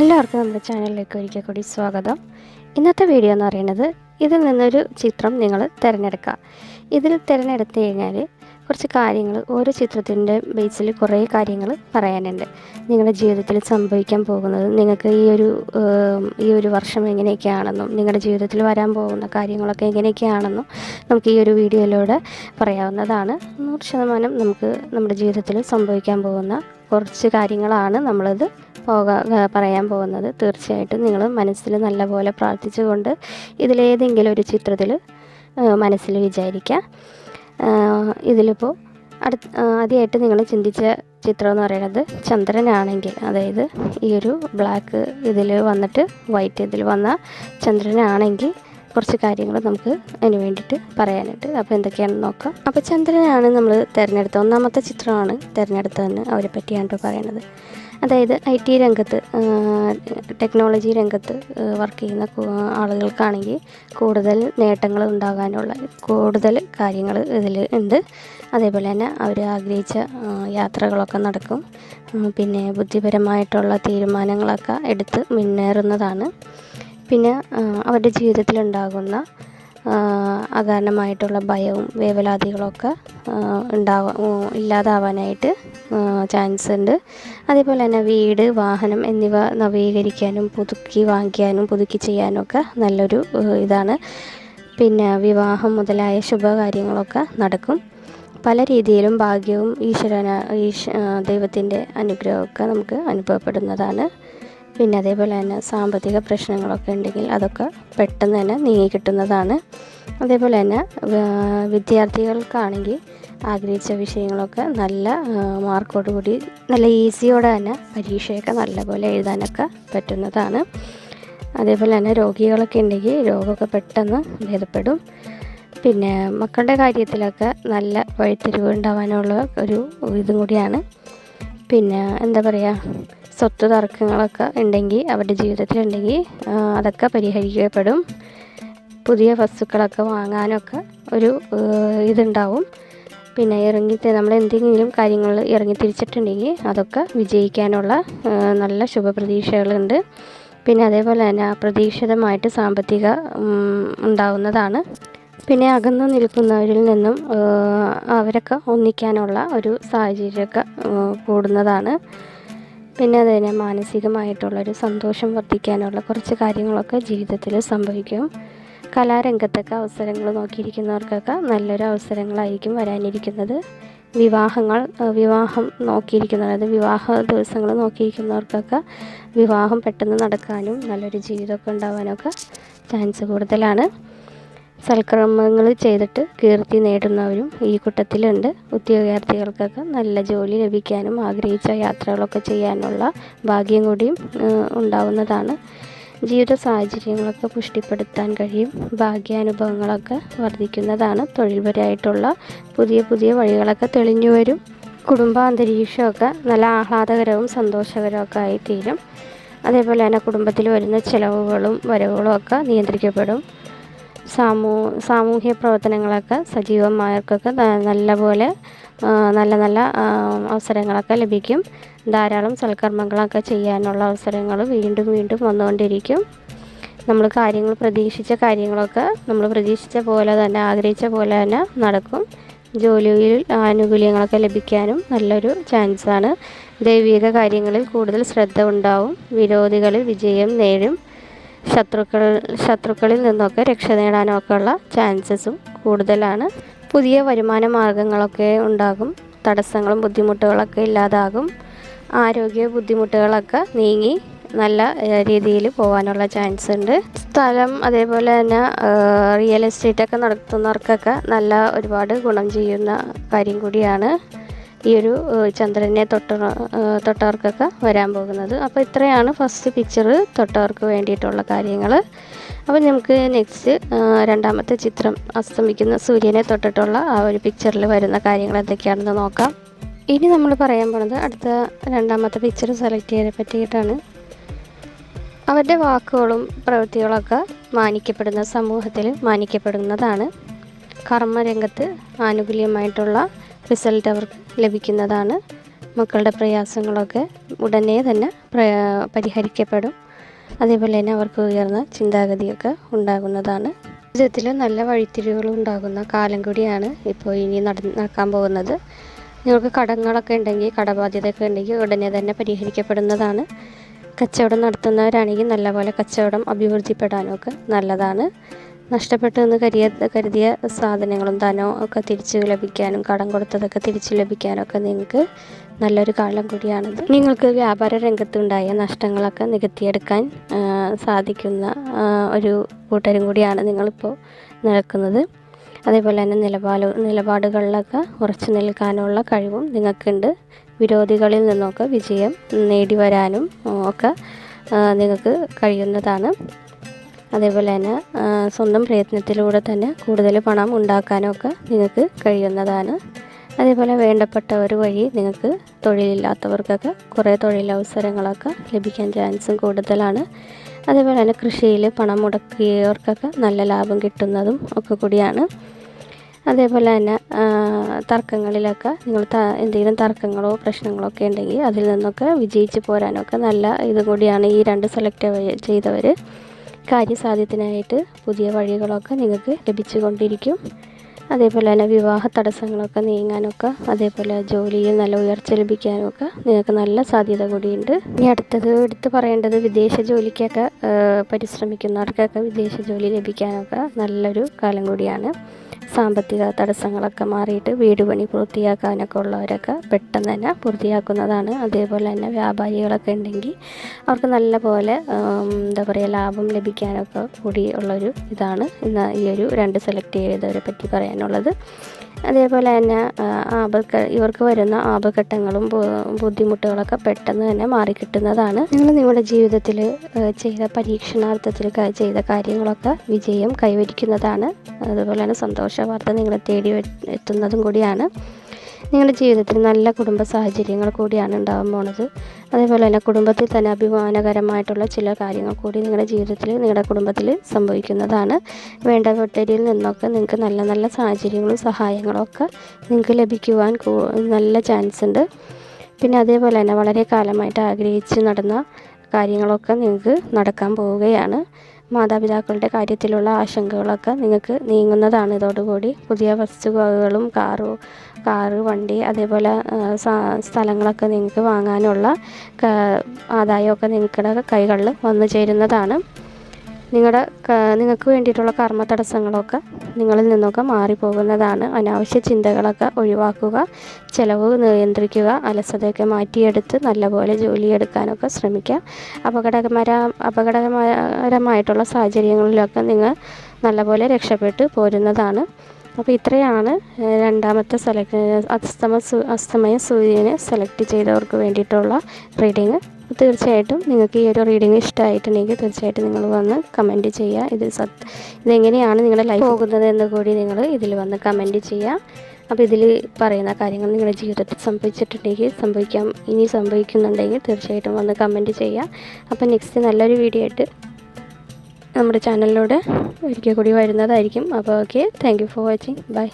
എല്ലാവർക്കും നമ്മുടെ ചാനലിലേക്ക് ഒരിക്കൽ കൂടി സ്വാഗതം. ഇന്നത്തെ വീഡിയോ എന്ന് പറയുന്നത് ഇതിൽ നിന്നൊരു ചിത്രം നിങ്ങൾ തിരഞ്ഞെടുക്കുക. ഇതിൽ തിരഞ്ഞെടുത്ത് കഴിഞ്ഞാൽ കുറച്ച് കാര്യങ്ങൾ ഓരോ ചിത്രത്തിന്റെ ബേസിൽ കുറേ കാര്യങ്ങൾ പറയാനുണ്ട്. നിങ്ങളുടെ ജീവിതത്തിൽ സംഭവിക്കാൻ പോകുന്നത് നിങ്ങൾക്ക് ഈ ഒരു ഈ ഒരു വർഷം എങ്ങനെയൊക്കെയാണെന്നും നിങ്ങളുടെ ജീവിതത്തിൽ വരാൻ പോകുന്ന കാര്യങ്ങളൊക്കെ എങ്ങനെയൊക്കെയാണെന്നും നമുക്ക് ഈ ഒരു വീഡിയോയിലൂടെ പറയാവുന്നതാണ്. നൂറ് ശതമാനം നമുക്ക് നമ്മുടെ ജീവിതത്തിൽ സംഭവിക്കാൻ പോകുന്ന കുറച്ച് കാര്യങ്ങളാണ് നമ്മളത് പോകാ പറയാൻ പോകുന്നത്. തീർച്ചയായിട്ടും നിങ്ങൾ മനസ്സിൽ നല്ലപോലെ പ്രാർത്ഥിച്ചുകൊണ്ട് ഇതിലേതെങ്കിലും ഒരു ചിത്രത്തിൽ മനസ്സിൽ വിചാരിക്കുക. ഇതിലിപ്പോൾ അടുത്ത് ആദ്യമായിട്ട് നിങ്ങൾ ചിന്തിച്ച ചിത്രം എന്ന് പറയുന്നത് ചന്ദ്രനാണെങ്കിൽ അതായത് ഈ ഒരു ബ്ലാക്ക് ഇതിൽ വന്നിട്ട് വൈറ്റ് ഇതിൽ വന്ന ചന്ദ്രനാണെങ്കിൽ കുറച്ച് കാര്യങ്ങൾ നമുക്ക് അതിന് വേണ്ടിയിട്ട് പറയാനുണ്ട്. അപ്പോൾ എന്തൊക്കെയാണെന്ന് നോക്കാം. അപ്പോൾ ചന്ദ്രനാണ് നമ്മൾ തിരഞ്ഞെടുത്ത ഒന്നാമത്തെ ചിത്രമാണ് തിരഞ്ഞെടുത്തതെന്ന് അവരെ പറ്റിയാണ് പറയുന്നത് അതായത് ഐ ടി രംഗത്ത് ടെക്നോളജി രംഗത്ത് വർക്ക് ചെയ്യുന്ന ആളുകൾക്കാണെങ്കിൽ കൂടുതൽ നേട്ടങ്ങൾ ഉണ്ടാകാനുള്ള കൂടുതൽ കാര്യങ്ങൾ ഇതിൽ ഉണ്ട്. അതേപോലെ തന്നെ അവർ ആഗ്രഹിച്ച യാത്രകളൊക്കെ നടക്കും. പിന്നെ ബുദ്ധിപരമായിട്ടുള്ള തീരുമാനങ്ങളൊക്കെ എടുത്ത് മുന്നേറുന്നതാണ്. പിന്നെ അവരുടെ ജീവിതത്തിലുണ്ടാകുന്ന അകാരണമായിട്ടുള്ള ഭയവും വേവലാതികളൊക്കെ ഉണ്ടാവാ ഇല്ലാതാവാനായിട്ട് ചാൻസ് ഉണ്ട് അതേപോലെ തന്നെ വീട് വാഹനം എന്നിവ നവീകരിക്കാനും പുതുക്കി വാങ്ങിക്കാനും പുതുക്കി ചെയ്യാനൊക്കെ നല്ലൊരു ഇതാണ്. പിന്നെ വിവാഹം മുതലായ ശുഭകാര്യങ്ങളൊക്കെ നടക്കും. പല രീതിയിലും ഭാഗ്യവും ഈശ്വരന ഈശ് ദൈവത്തിന്റെ അനുഗ്രഹമൊക്കെ നമുക്ക് അനുഭവപ്പെടുന്നതാണ്. പിന്നെ അതേപോലെ തന്നെ സാമ്പത്തിക പ്രശ്നങ്ങളൊക്കെ ഉണ്ടെങ്കിൽ അതൊക്കെ പെട്ടെന്ന് തന്നെ നീങ്ങി കിട്ടുന്നതാണ് അതേപോലെ തന്നെ വിദ്യാർത്ഥികൾക്കാണെങ്കിൽ ആഗ്രഹിച്ച വിഷയങ്ങളൊക്കെ നല്ല മാർക്കോട് കൂടി നല്ല ഈസിയോടെ തന്നെ പരീക്ഷയൊക്കെ നല്ലപോലെ എഴുതാനൊക്കെ പറ്റുന്നതാണ്. അതേപോലെ തന്നെ രോഗികളൊക്കെ ഉണ്ടെങ്കിൽ രോഗമൊക്കെ പെട്ടെന്ന് ഭേദപ്പെടും. പിന്നെ മക്കളുടെ കാര്യത്തിലൊക്കെ നല്ല വഴിത്തിരിവ് ഉണ്ടാവാനുള്ള ഒരു ഇതും കൂടിയാണ്. പിന്നെ എന്താ പറയുക സ്വത്ത് തർക്കങ്ങളൊക്കെ ഉണ്ടെങ്കിൽ അവരുടെ ജീവിതത്തിലുണ്ടെങ്കിൽ അതൊക്കെ പരിഹരിക്കപ്പെടും. പുതിയ വസ്തുക്കളൊക്കെ വാങ്ങാനൊക്കെ ഒരു ഇതുണ്ടാവും. പിന്നെ ഇറങ്ങി നമ്മൾ എന്തെങ്കിലും കാര്യങ്ങൾ ഇറങ്ങി തിരിച്ചിട്ടുണ്ടെങ്കിൽ അതൊക്കെ വിജയിക്കാനുള്ള നല്ല ശുഭപ്രതീക്ഷകളുണ്ട്. പിന്നെ അതേപോലെ തന്നെ അപ്രതീക്ഷിതമായിട്ട് സാമ്പത്തിക ഉണ്ടാവുന്നതാണ്. പിന്നെ അകന്നു നിൽക്കുന്നവരിൽ നിന്നും അവരൊക്കെ ഒന്നിക്കാനുള്ള ഒരു സാഹചര്യമൊക്കെ കൂടുന്നതാണ്. പിന്നെ അത് തന്നെ മാനസികമായിട്ടുള്ളൊരു സന്തോഷം വർദ്ധിക്കാനുള്ള കുറച്ച് കാര്യങ്ങളൊക്കെ ജീവിതത്തിൽ സംഭവിക്കും. കലാരംഗത്തൊക്കെ അവസരങ്ങൾ നോക്കിയിരിക്കുന്നവർക്കൊക്കെ നല്ലൊരു അവസരങ്ങളായിരിക്കും വരാനിരിക്കുന്നത്. വിവാഹങ്ങൾ വിവാഹം നോക്കിയിരിക്കുന്ന അതായത് വിവാഹ ദിവസങ്ങൾ നോക്കിയിരിക്കുന്നവർക്കൊക്കെ വിവാഹം പെട്ടെന്ന് നടക്കാനും നല്ലൊരു ജീവിതമൊക്കെ ഉണ്ടാവാനൊക്കെ ചാൻസ് കൂടുതലാണ്. സൽക്രമങ്ങൾ ചെയ്തിട്ട് കീർത്തി നേടുന്നവരും ഈ കൂട്ടത്തിലുണ്ട്. ഉദ്യോഗാർത്ഥികൾക്കൊക്കെ നല്ല ജോലി ലഭിക്കാനും ആഗ്രഹിച്ച യാത്രകളൊക്കെ ചെയ്യാനുള്ള ഭാഗ്യം കൂടിയും ഉണ്ടാവുന്നതാണ്. ജീവിത സാഹചര്യങ്ങളൊക്കെ പുഷ്ടിപ്പെടുത്താൻ കഴിയും. ഭാഗ്യാനുഭവങ്ങളൊക്കെ വർദ്ധിക്കുന്നതാണ് തൊഴിൽപരമായിട്ടുള്ള പുതിയ പുതിയ വഴികളൊക്കെ തെളിഞ്ഞു വരും. കുടുംബാന്തരീക്ഷമൊക്കെ നല്ല ആഹ്ലാദകരവും സന്തോഷകരമൊക്കെ ആയിത്തീരും. അതേപോലെ തന്നെ കുടുംബത്തിൽ വരുന്ന ചിലവുകളും വരവുകളും ഒക്കെ നിയന്ത്രിക്കപ്പെടും. സാമൂ സാമൂഹ്യ പ്രവർത്തനങ്ങളൊക്കെ സജീവമായവർക്കൊക്കെ നല്ലപോലെ നല്ല നല്ല അവസരങ്ങളൊക്കെ ലഭിക്കും. ധാരാളം സൽക്കർമ്മങ്ങളൊക്കെ ചെയ്യാനുള്ള അവസരങ്ങൾ വീണ്ടും വീണ്ടും വന്നുകൊണ്ടിരിക്കും. നമ്മൾ കാര്യങ്ങൾ പ്രതീക്ഷിച്ച കാര്യങ്ങളൊക്കെ നമ്മൾ പ്രതീക്ഷിച്ച പോലെ തന്നെ ആഗ്രഹിച്ച പോലെ തന്നെ നടക്കും. ജോലിയിൽ ആനുകൂല്യങ്ങളൊക്കെ ലഭിക്കാനും നല്ലൊരു ചാൻസാണ് ദൈവിക കാര്യങ്ങളിൽ കൂടുതൽ ശ്രദ്ധ ഉണ്ടാവും. വിരോധികളിൽ വിജയം നേടും. ശത്രുക്കൾ ശത്രുക്കളിൽ നിന്നൊക്കെ രക്ഷ നേടാനൊക്കെ ഉള്ള ചാൻസസും കൂടുതലാണ്. പുതിയ വരുമാന മാർഗങ്ങളൊക്കെ ഉണ്ടാകും. തടസ്സങ്ങളും ബുദ്ധിമുട്ടുകളൊക്കെ ഇല്ലാതാകും. ആരോഗ്യ ബുദ്ധിമുട്ടുകളൊക്കെ നീങ്ങി നല്ല രീതിയിൽ പോകാനുള്ള ചാൻസ് ഉണ്ട്. സ്ഥലം അതേപോലെ തന്നെ റിയൽ എസ്റ്റേറ്റ് ഒക്കെ നടത്തുന്നവർക്കൊക്കെ നല്ല ഒരുപാട് ഗുണം ചെയ്യുന്ന കാര്യം കൂടിയാണ് ഈ ഒരു ചന്ദ്രനെ തൊട്ട തൊട്ടവർക്കൊക്കെ വരാൻ പോകുന്നത്. അപ്പോൾ ഇത്രയാണ് ഫസ്റ്റ് പിക്ചർ തൊട്ടവർക്ക് വേണ്ടിയിട്ടുള്ള കാര്യങ്ങൾ അപ്പോൾ നമുക്ക് നെക്സ്റ്റ് രണ്ടാമത്തെ ചിത്രം അസ്തമിക്കുന്ന സൂര്യനെ തൊട്ടിട്ടുള്ള ആ ഒരു പിക്ചറിൽ വരുന്ന കാര്യങ്ങൾ എന്തൊക്കെയാണെന്ന് നോക്കാം. ഇനി നമ്മൾ പറയാൻ പോണത് അടുത്ത രണ്ടാമത്തെ പിക്ചർ സെലക്ട് ചെയ്യാനെ പറ്റിയിട്ടാണ്. അവരുടെ വാക്കുകളും പ്രവൃത്തികളൊക്കെ മാനിക്കപ്പെടുന്ന സമൂഹത്തിൽ മാനിക്കപ്പെടുന്നതാണ്. കർമ്മരംഗത്ത് ആനുകൂല്യമായിട്ടുള്ള റിസൾട്ട് അവർക്ക് ലഭിക്കുന്നതാണ്. മക്കളുടെ പ്രയാസങ്ങളൊക്കെ ഉടനെ തന്നെ പരിഹരിക്കപ്പെടും. അതേപോലെ തന്നെ അവർക്ക് ഉയർന്ന ചിന്താഗതിയൊക്കെ ഉണ്ടാകുന്നതാണ്. ജീവിതത്തിൽ നല്ല വഴിത്തിരിവുകൾ ഉണ്ടാകുന്ന കാലം കൂടിയാണ് ഇപ്പോൾ ഇനി നടക്കാൻ പോകുന്നത്. നിങ്ങൾക്ക് കടങ്ങളൊക്കെ ഉണ്ടെങ്കിൽ കടബാധ്യതയൊക്കെ ഉണ്ടെങ്കിൽ ഉടനെ തന്നെ പരിഹരിക്കപ്പെടുന്നതാണ്. കച്ചവടം നടത്തുന്നവരാണെങ്കിൽ നല്ലപോലെ കച്ചവടം അഭിവൃദ്ധിപ്പെടാനൊക്കെ നല്ലതാണ്. നഷ്ടപ്പെട്ടു എന്ന് കരുതിയ കരുതിയ സാധനങ്ങളും ധനവും ഒക്കെ തിരിച്ചു ലഭിക്കാനും കടം കൊടുത്തതൊക്കെ തിരിച്ചു ലഭിക്കാനൊക്കെ നിങ്ങൾക്ക് നല്ലൊരു കാലം കൂടിയാണിത്. നിങ്ങൾക്ക് വ്യാപാര രംഗത്തുണ്ടായ നഷ്ടങ്ങളൊക്കെ നികത്തിയെടുക്കാൻ സാധിക്കുന്ന ഒരു കൂട്ടരും കൂടിയാണ് നിങ്ങളിപ്പോൾ നിൽക്കുന്നത്. അതേപോലെ തന്നെ നിലപാട് നിലപാടുകളിലൊക്കെ ഉറച്ചു നിൽക്കാനുള്ള കഴിവും നിങ്ങൾക്കുണ്ട്. വിരോധികളിൽ നിന്നൊക്കെ വിജയം നേടി വരാനും ഒക്കെ നിങ്ങൾക്ക് കഴിയുന്നതാണ്. അതേപോലെ തന്നെ സ്വന്തം പ്രയത്നത്തിലൂടെ തന്നെ കൂടുതൽ പണം ഉണ്ടാക്കാനൊക്കെ നിങ്ങൾക്ക് കഴിയുന്നതാണ്. അതേപോലെ വേണ്ടപ്പെട്ടവർ വഴി നിങ്ങൾക്ക് തൊഴിലില്ലാത്തവർക്കൊക്കെ കുറേ തൊഴിലവസരങ്ങളൊക്കെ ലഭിക്കാൻ ചാൻസും കൂടുതലാണ്. അതേപോലെ തന്നെ കൃഷിയിൽ പണം മുടക്കിയവർക്കൊക്കെ നല്ല ലാഭം കിട്ടുന്നതും ഒക്കെ കൂടിയാണ്. അതേപോലെ തന്നെ തർക്കങ്ങളിലൊക്കെ നിങ്ങൾ എന്തെങ്കിലും തർക്കങ്ങളോ പ്രശ്നങ്ങളോ ഒക്കെ ഉണ്ടെങ്കിൽ അതിൽ നിന്നൊക്കെ വിജയിച്ച് പോരാനൊക്കെ നല്ല ഇതും കൂടിയാണ് ഈ രണ്ട് സെലക്ട് ചെയ്തവർ കാര്യസാധ്യത്തിനായിട്ട് പുതിയ വഴികളൊക്കെ നിങ്ങൾക്ക് ലഭിച്ചുകൊണ്ടിരിക്കും. അതേപോലെ തന്നെ വിവാഹ തടസ്സങ്ങളൊക്കെ നീങ്ങാനൊക്കെ അതേപോലെ ജോലിയിൽ നല്ല ഉയർച്ച ലഭിക്കാനൊക്കെ നിങ്ങൾക്ക് നല്ല സാധ്യത കൂടിയുണ്ട്. ഇനി അടുത്തത് എടുത്ത് പറയേണ്ടത് വിദേശ ജോലിക്കൊക്കെ പരിശ്രമിക്കുന്നവർക്കൊക്കെ വിദേശ ജോലി ലഭിക്കാനൊക്കെ നല്ലൊരു കാലം കൂടിയാണ്. സാമ്പത്തിക തടസ്സങ്ങളൊക്കെ മാറിയിട്ട് വീട് പണി പൂർത്തിയാക്കാനൊക്കെ ഉള്ളവരൊക്കെ പെട്ടെന്ന് തന്നെ പൂർത്തിയാക്കുന്നതാണ്. അതേപോലെ തന്നെ വ്യാപാരികളൊക്കെ ഉണ്ടെങ്കിൽ അവർക്ക് നല്ല പോലെ എന്താ പറയുക ലാഭം ലഭിക്കാനൊക്കെ കൂടി ഉള്ളൊരു ഇതാണ് ഇന്ന് ഈ ഒരു രണ്ട് സെലക്ട് ചെയ്തവരെ പറ്റി പറയാനുള്ളത്. അതേപോലെ തന്നെ ആപത്ത് ഇവർക്ക് വരുന്ന ആപഘട്ടങ്ങളും ബുദ്ധിമുട്ടുകളൊക്കെ പെട്ടെന്ന് തന്നെ മാറിക്കിട്ടുന്നതാണ്. നിങ്ങൾ നിങ്ങളുടെ ജീവിതത്തിൽ ചെയ്ത പരീക്ഷണാർത്ഥത്തിൽ ചെയ്ത കാര്യങ്ങളൊക്കെ വിജയം കൈവരിക്കുന്നതാണ്. അതുപോലെ തന്നെ സന്തോഷ വാർത്ത നിങ്ങളെ തേടി എത്തുന്നതും കൂടിയാണ്. നിങ്ങളുടെ ജീവിതത്തിൽ നല്ല കുടുംബ സാഹചര്യങ്ങൾ കൂടിയാണ് ഉണ്ടാകാൻ പോണത്. അതേപോലെ തന്നെ കുടുംബത്തിൽ തന്നെ അഭിമാനകരമായിട്ടുള്ള ചില കാര്യങ്ങൾ കൂടി നിങ്ങളുടെ ജീവിതത്തിൽ നിങ്ങളുടെ കുടുംബത്തിൽ സംഭവിക്കുന്നതാണ്. വേണ്ട വേണ്ടപ്പെട്ടരിൽ നിന്നൊക്കെ നിങ്ങൾക്ക് നല്ല നല്ല സാഹചര്യങ്ങളും സഹായങ്ങളും ഒക്കെ നിങ്ങൾക്ക് ലഭിക്കുവാൻ നല്ല ചാൻസ് ഉണ്ട്. പിന്നെ അതേപോലെ തന്നെ വളരെ കാലമായിട്ട് ആഗ്രഹിച്ച് നടന്ന കാര്യങ്ങളൊക്കെ നിങ്ങൾക്ക് നടക്കാൻ പോവുകയാണ്. മാതാപിതാക്കളുടെ കാര്യത്തിലുള്ള ആശങ്കകളൊക്കെ നിങ്ങൾക്ക് നീങ്ങുന്നതാണ്. ഇതോടുകൂടി പുതിയ വസ്തുവകകളും കാറു കാറ് വണ്ടി അതേപോലെ സ്ഥലങ്ങളൊക്കെ നിങ്ങൾക്ക് വാങ്ങാനുള്ള ആദായമൊക്കെ നിങ്ങളുടെ കൈകളിൽ വന്നു ചേരുന്നതാണ്. നിങ്ങളുടെ നിങ്ങൾക്ക് വേണ്ടിയിട്ടുള്ള കർമ്മ തടസ്സങ്ങളൊക്കെ നിങ്ങളിൽ നിന്നൊക്കെ മാറിപ്പോകുന്നതാണ്. അനാവശ്യ ചിന്തകളൊക്കെ ഒഴിവാക്കുക ചിലവ് നിയന്ത്രിക്കുക അലസതയൊക്കെ മാറ്റിയെടുത്ത് നല്ലപോലെ ജോലിയെടുക്കാനൊക്കെ ശ്രമിക്കുക. അപകടകര അപകടകരമായിട്ടുള്ള സാഹചര്യങ്ങളിലൊക്കെ നിങ്ങൾ നല്ലപോലെ രക്ഷപ്പെട്ട് പോരുന്നതാണ്. അപ്പോൾ ഇത്രയാണ് രണ്ടാമത്തെ സെലക്ട് അസ്തമ അസ്തമയ സൂര്യനെ സെലക്ട് ചെയ്തവർക്ക് വേണ്ടിയിട്ടുള്ള റീഡിങ്. തീർച്ചയായിട്ടും നിങ്ങൾക്ക് ഈ ഒരു റീഡിങ് ഇഷ്ടമായിട്ടുണ്ടെങ്കിൽ തീർച്ചയായിട്ടും നിങ്ങൾ വന്ന് കമന്റ് ചെയ്യുക. ഇത് സത് ഇതെങ്ങനെയാണ് നിങ്ങളുടെ ലൈഫ് പോകുന്നത് എന്ന് കൂടി നിങ്ങൾ ഇതിൽ വന്ന് കമന്റ് ചെയ്യുക. അപ്പോൾ ഇതിൽ പറയുന്ന കാര്യങ്ങൾ നിങ്ങളുടെ ജീവിതത്തിൽ സംഭവിച്ചിട്ടുണ്ടെങ്കിൽ സംഭവിക്കാം ഇനി സംഭവിക്കുന്നുണ്ടെങ്കിൽ തീർച്ചയായിട്ടും വന്ന് കമന്റ് ചെയ്യുക. അപ്പോൾ നെക്സ്റ്റ് നല്ലൊരു വീഡിയോ ആയിട്ട് നമ്മുടെ ചാനലിലൂടെ ഒരിക്കൽ കൂടി വരുന്നതായിരിക്കും. അപ്പോൾ okay thank for watching bye